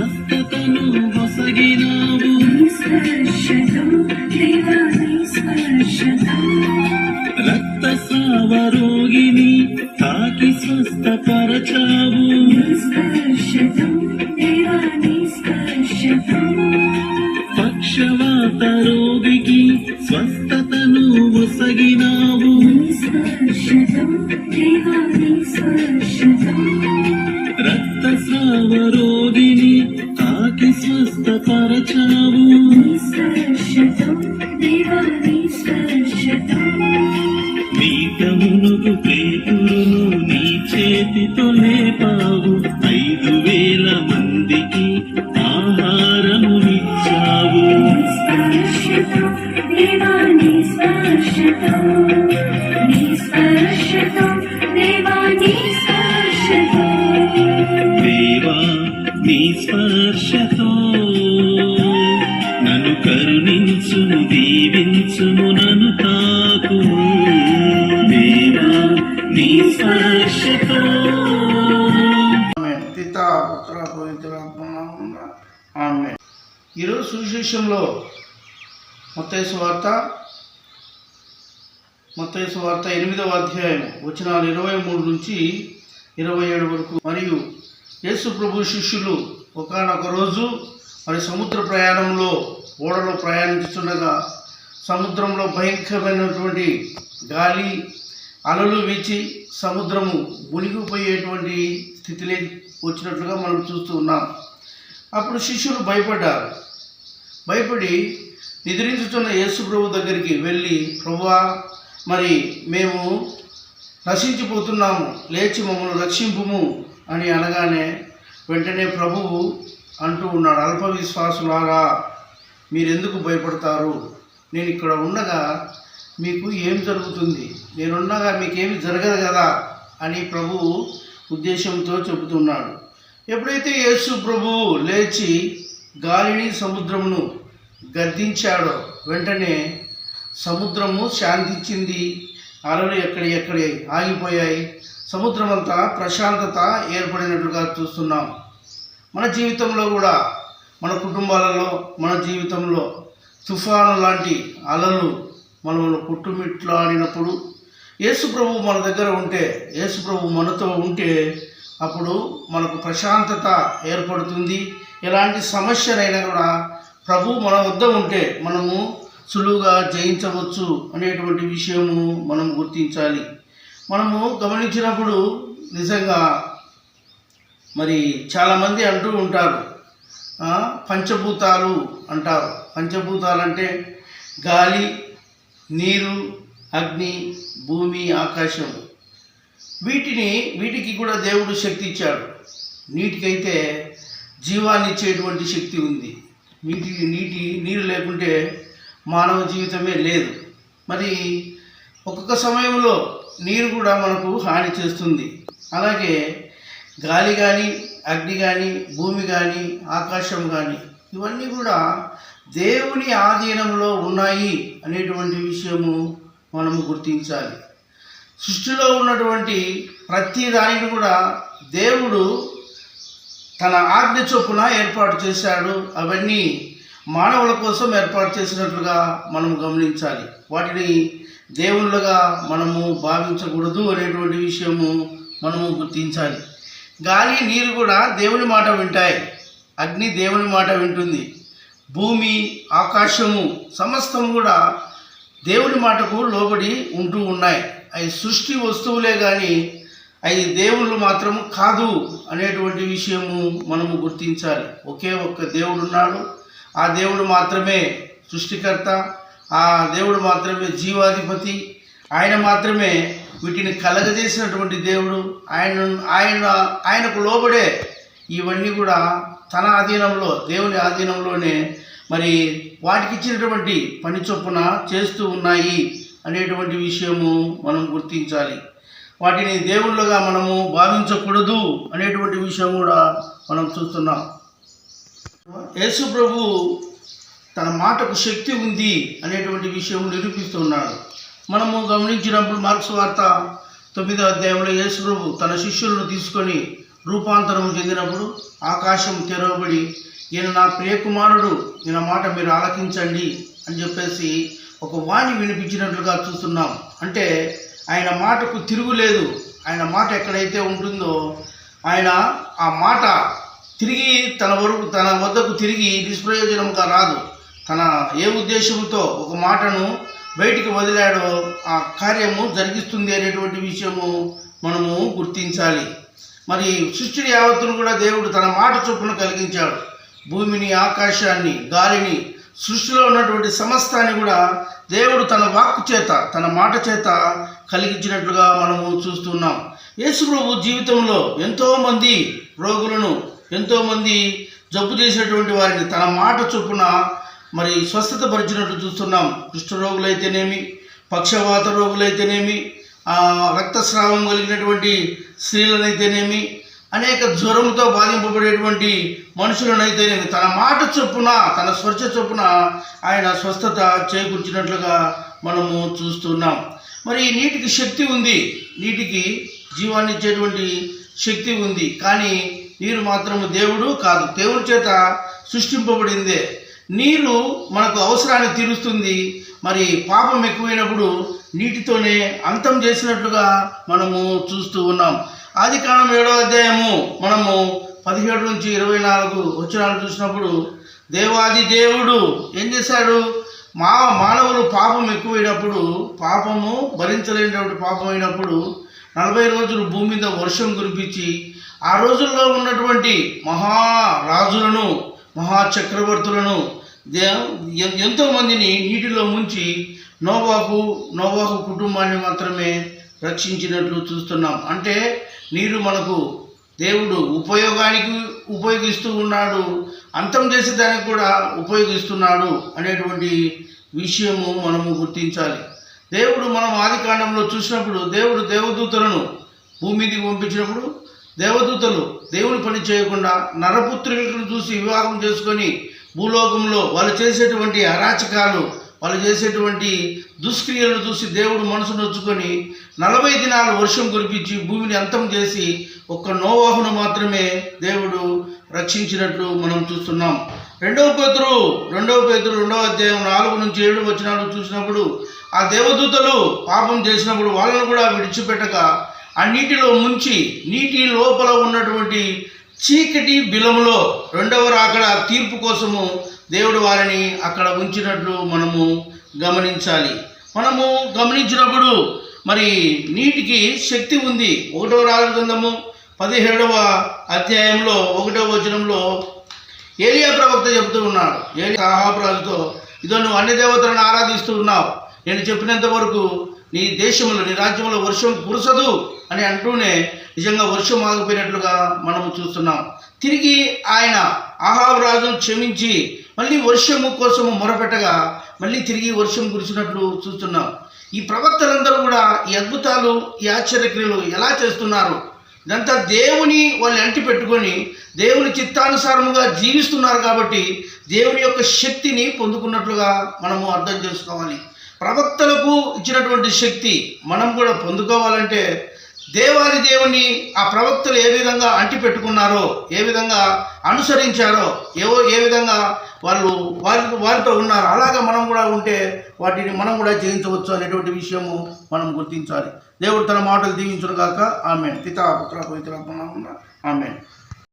స్వస్థతను పొసగినావు రక్త సావరోగిని తాకి స్వస్థపరచావు. స్వస్థపరచావు నీ స్పర్శతో దేవా నీ స్పర్శతో నీకమునకు పేతురును నీ చేతితో లేపావు. ఐదు వేల మందికి ఆహారమునిచ్చావు. నీ స్పర్శతో దేవా నీ స్పర్శతో. కరుణించుము దీవించుము నన్ను తాకు. దేవా నీ స్పర్శతో ఆమె పిత పుత్ర ఆమె. ఈరోజు సువిశేషంలో మొత్తైసు వార్త మొత్తైసు వార్త ఎనిమిదవ అధ్యాయం వచనాలు ఇరవై మూడు నుంచి ఇరవై ఏడు వరకు. మరియు యేసు ప్రభు శిష్యులు ఒకనొక రోజు మరి సముద్ర ప్రయాణంలో ఓడలో ప్రయాణించుతుండగా సముద్రంలో భయంకరమైనటువంటి గాలి అలలు వీచి సముద్రము మునిగిపోయేటువంటి స్థితిలో వచ్చినట్లుగా మనం చూస్తూ ఉన్నాం. అప్పుడు శిష్యులు భయపడ్డారు. భయపడి నిద్రించుతున్న యేసు ప్రభు దగ్గరికి వెళ్ళి ప్రభువా మరి మేము నశించిపోతున్నాము లేచి మమ్మల్ని రక్షింపుము అని అనగానే వెంటనే ప్రభువు అంటూ ఉన్నాడు. అల్ప విశ్వాసులారా మీరెందుకు భయపడతారు? నేను ఇక్కడ ఉండగా మీకు ఏం జరుగుతుంది? నేనుండగా మీకేమి జరగదు కదా? అని ప్రభువు ఉద్దేశంతో చెబుతున్నాడు. ఎప్పుడైతే యేసు ప్రభువు లేచి గాలిని సముద్రమును గద్దించాడో వెంటనే సముద్రము శాంతించింది. అలలు ఎక్కడి ఎక్కడి ఆగిపోయాయి. సముద్రం అంతా ప్రశాంతత ఏర్పడినట్లుగా చూస్తున్నాం. మన జీవితంలో కూడా మన కుటుంబాలలో మన జీవితంలో తుఫాను లాంటి అలలు మనల్ని కుట్టుమిట్లాడినప్పుడు యేసు ప్రభు మన దగ్గర ఉంటే యేసు ప్రభు మనతో ఉంటే అప్పుడు మనకు ప్రశాంతత ఏర్పడుతుంది. ఎలాంటి సమస్యనైనా కూడా ప్రభు మన వద్ద ఉంటే మనము సులువుగా జయించవచ్చు అనేటువంటి విషయము మనం గుర్తించాలి. మనము గమనించినప్పుడు నిజంగా మరి చాలామంది అంటూ ఉంటారు. పంచభూతాలు అంటారు. పంచభూతాలు అంటే గాలి నీరు అగ్ని భూమి ఆకాశం. వీటిని వీటికి కూడా దేవుడు శక్తి ఇచ్చాడు. నీటికైతే జీవాన్ని ఇచ్చేటువంటి శక్తి ఉంది. నీటి నీటి నీరు లేకుంటే మానవ జీవితమే లేదు. మరి ఒక్కొక్క సమయంలో నీరు కూడా మనకు హాని చేస్తుంది. అలాగే గాలి కానీ అగ్ని కానీ భూమి కానీ ఆకాశం కానీ ఇవన్నీ కూడా దేవుని ఆధీనంలో ఉన్నాయి అనేటువంటి విషయము మనము గుర్తించాలి. సృష్టిలో ఉన్నటువంటి ప్రతి దానిని కూడా దేవుడు తన ఆజ్ఞ చొప్పున ఏర్పాటు చేశాడు. అవన్నీ మానవుల కోసం ఏర్పాటు చేసినట్లుగా మనం గమనించాలి. వాటిని దేవుళ్ళుగా మనము భావించకూడదు అనేటువంటి విషయము మనము గుర్తించాలి. గాలి నీరు కూడా దేవుని మాట వింటాయి. అగ్ని దేవుని మాట వింటుంది. భూమి ఆకాశము సమస్తం కూడా దేవుని మాటకు లోబడి ఉంటూ ఉన్నాయి. అవి సృష్టి వస్తువులే కానీ అవి దేవుళ్ళు మాత్రం కాదు అనేటువంటి విషయము మనము గుర్తించాలి. ఒకే ఒక్క దేవుడు ఉన్నాడు. ఆ దేవుడు మాత్రమే సృష్టికర్త. ఆ దేవుడు మాత్రమే జీవాధిపతి. ఆయన మాత్రమే వీటిని కలగజేసినటువంటి దేవుడు. ఆయన ఆయన ఆయనకు లోబడే ఇవన్నీ కూడా తన ఆధీనంలో దేవుని ఆధీనంలోనే మరి వాటికి ఇచ్చినటువంటి పని చొప్పున చేస్తూ ఉన్నాయి అనేటువంటి విషయము మనం గుర్తించాలి. వాటిని దేవుళ్ళుగా మనము భావించకూడదు అనేటువంటి విషయం కూడా మనం చూస్తున్నాం. యేసు ప్రభు తన మాటకు శక్తి ఉంది అనేటువంటి విషయం నిరూపిస్తున్నాడు మనము గమనించినప్పుడు మార్క్స్ వార్త తొమ్మిదో అధ్యాయంలో యేసుప్రభు తన శిష్యులను తీసుకొని రూపాంతరం చెందినప్పుడు ఆకాశం తెరవబడి ఈయన నా ప్రియకుమారుడు ఈయన మాట మీరు ఆలకించండి అని చెప్పేసి ఒక వాణి వినిపించినట్లుగా చూస్తున్నాం. అంటే ఆయన మాటకు తిరుగులేదు. ఆయన మాట ఎక్కడైతే ఉంటుందో ఆయన ఆ మాట తిరిగి తన వరకు తన వద్దకు తిరిగి నిష్ప్రయోజనంగా రాదు. తన ఏ ఉద్దేశంతో ఒక మాటను బయటికి వదిలాడో ఆ కార్యము జరిగిస్తుంది అనేటువంటి విషయము మనము గుర్తించాలి. మరి సృష్టిని యావత్తును కూడా దేవుడు తన మాట చొప్పున కలిగించాడు. భూమిని ఆకాశాన్ని గాలిని సృష్టిలో ఉన్నటువంటి సమస్తాన్ని కూడా దేవుడు తన వాక్కు చేత తన మాట చేత కలిగించినట్లుగా మనము చూస్తున్నాం. యేసుప్రభు జీవితంలో ఎంతోమంది రోగులను ఎంతోమంది జబ్బు చేసినటువంటి వారిని తన మాట చొప్పున మరి స్వస్థత పరిచినట్లు చూస్తున్నాం. కుష్ఠరోగులైతేనేమి పక్షవాత రోగులైతేనేమి రక్తస్రావం కలిగినటువంటి స్త్రీలనైతేనేమి అనేక జ్వరంతో బాధింపబడేటువంటి మనుషులనైతేనేమి తన మాట చొప్పున తన స్వచ్ఛ చొప్పున ఆయన స్వస్థత చేకూర్చినట్లుగా మనము చూస్తున్నాం. మరి నీటికి శక్తి ఉంది. నీటికి జీవాన్ని ఇచ్చేటువంటి శక్తి ఉంది. కానీ నీరు మాత్రము దేవుడు కాదు. దేవుడి చేత సృష్టింపబడిందే. నీరు మనకు అవసరాన్ని తీరుస్తుంది. మరి పాపం ఎక్కువైనప్పుడు నీటితోనే అంతం చేసినట్లుగా మనము చూస్తూ ఉన్నాం. ఆది కాలం ఏడో అధ్యాయము మనము పదిహేడు నుంచి ఇరవై నాలుగు వచ్చినాలు చూసినప్పుడు దేవాది దేవుడు ఏం చేశాడు? మా మానవులు పాపం ఎక్కువైనప్పుడు పాపము భరించలేనటువంటి పాపం అయినప్పుడు నలభై రోజులు భూమి మీద వర్షం కురిపించి ఆ రోజుల్లో ఉన్నటువంటి మహారాజులను మహాచక్రవర్తులను దే ఎంతో మందిని నీటిలో ముంచి నోవాకు నోవాకు కుటుంబాన్ని మాత్రమే రక్షించినట్లు చూస్తున్నాం. అంటే నీరు మనకు దేవుడు ఉపయోగానికి ఉపయోగిస్తూ ఉన్నాడు అంతం చేసేదానికి కూడా ఉపయోగిస్తున్నాడు అనేటువంటి విషయము మనము గుర్తించాలి. దేవుడు మనం ఆది కాండంలో చూసినప్పుడు దేవుడు దేవదూతలను భూమి పంపించినప్పుడు దేవదూతలు దేవుని పని చేయకుండా నరపుత్రులను చూసి వివాహం చేసుకొని భూలోకంలో వాళ్ళు చేసేటువంటి అరాచకాలు వాళ్ళు చేసేటువంటి దుష్క్రియలను చూసి దేవుడు మనసు నొచ్చుకొని నలభై దినాలు వర్షం కురిపించి భూమిని అంతం చేసి ఒక్క నోవాహును మాత్రమే దేవుడు రక్షించినట్లు మనం చూస్తున్నాం. రెండవ పేతురు రెండవ పేతురు రెండవ అధ్యాయం నాలుగు నుంచి ఏడు వచనాలు చూసినప్పుడు ఆ దేవదూతలు పాపం చేసినప్పుడు వాళ్ళను కూడా విడిచిపెట్టక ఆ నీటిలో ముంచి నీటి లోపల ఉన్నటువంటి చీకటి బిలములో రెండవ రాకడ తీర్పు కోసము దేవుడు వారిని అక్కడ ఉంచినట్లు మనము గమనించాలి. మనము గమనించినప్పుడు మరి నీటికి శక్తి ఉంది. ఒకటవ రాజగ్రంథము పదిహేడవ అధ్యాయంలో ఒకటవ వచనంలో ఏలియా ప్రవక్త చెబుతూ ఉన్నాడు. ఏలియా రాజుతో ఇదో నువ్వు అన్ని దేవతలను ఆరాధిస్తూ ఉన్నావు. నేను చెప్పినంత వరకు నీ దేశంలో నీ రాజ్యంలో వర్షం కురసదు అని అంటూనే నిజంగా వర్షం ఆగిపోయినట్లుగా మనము చూస్తున్నాం. తిరిగి ఆయన ఆహాబు రాజును క్షమించి మళ్ళీ వర్షము కోసము మొరపెట్టగా మళ్ళీ తిరిగి వర్షం కురిసినట్లు చూస్తున్నాం. ఈ ప్రవక్తలందరూ కూడా ఈ అద్భుతాలు ఈ ఆశ్చర్యక్రియలు ఎలా చేస్తున్నారు? ఇదంతా దేవుని వాళ్ళు అంటి పెట్టుకొని దేవుని చిత్తానుసారముగా జీవిస్తున్నారు కాబట్టి దేవుని యొక్క శక్తిని పొందుకున్నట్లుగా మనము అర్థం చేసుకోవాలి. ప్రవక్తలకు ఇచ్చినటువంటి శక్తి మనం కూడా పొందుకోవాలంటే దేవాది దేవుని ఆ ప్రవక్తలు ఏ విధంగా అంటిపెట్టుకున్నారో ఏ విధంగా అనుసరించారో ఏవో ఏ విధంగా వాళ్ళు వారి వారితో ఉన్నారు అలాగా మనం కూడా ఉంటే వాటిని మనం కూడా జయించవచ్చు అనేటువంటి విషయము మనం గుర్తించాలి. దేవుడు తన మాటలు దీవించును కాక ఆమె పితా పుత్ర పవిత్ర ఆమె